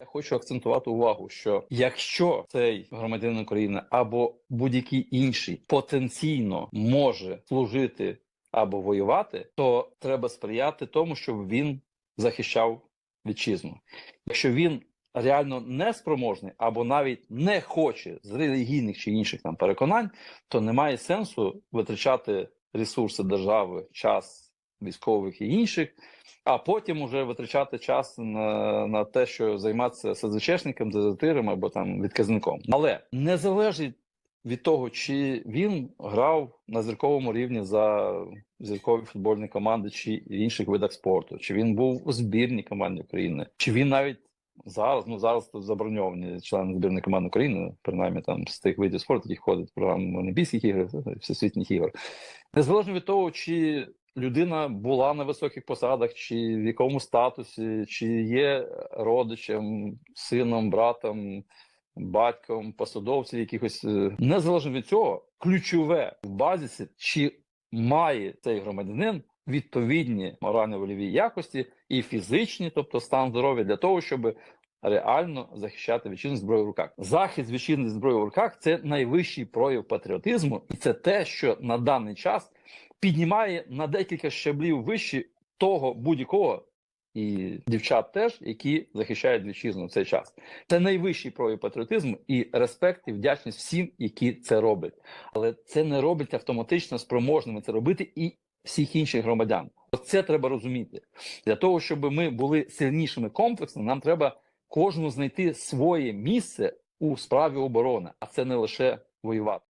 Я хочу акцентувати увагу, що якщо цей громадянин України або будь-який інший потенційно може служити або воювати, то треба сприяти тому, щоб він захищав вітчизну. Якщо він реально неспроможний або навіть не хоче з релігійних чи інших там переконань, то немає сенсу витрачати ресурси держави, час військових і інших, а потім уже витрачати час на, на те, що займатися СЗЧшником, дезертиром або там відказником. Але не залежить від того, чи він грав на зірковому рівні за зіркові футбольні команди чи інших видах спорту, чи він був у збірній команді України, чи він навіть зараз, ну зараз тут заброньовані члени збірної команди України, принаймні там з тих видів спорту, які входять в програму Олімпійських ігор, всесвітніх ігор. Незалежно від того, чи людина була на високих посадах, чи в якому статусі, чи є родичем, сином, братом, батьком, посадовців якихось е, незалежно від цього, ключове в базісі, чи має цей громадянин відповідні морально-вольові якості і фізичні, тобто стан здоров'я, для того, щоб реально захищати вітчизну зброю в руках. Захист вітчизни зброї в руках це найвищий прояв патріотизму, і це те, що на даний час піднімає на декілька щаблів вище того будь-якого. І дівчат теж, які захищають вітчизну цей час. Це найвищий прояв патріотизму і респект і вдячність всім, які це роблять. Але це не робить автоматично спроможними це робити і всіх інших громадян. Це треба розуміти. Для того, щоб ми були сильнішими комплексно, нам треба кожному знайти своє місце у справі оборони, а це не лише воювати.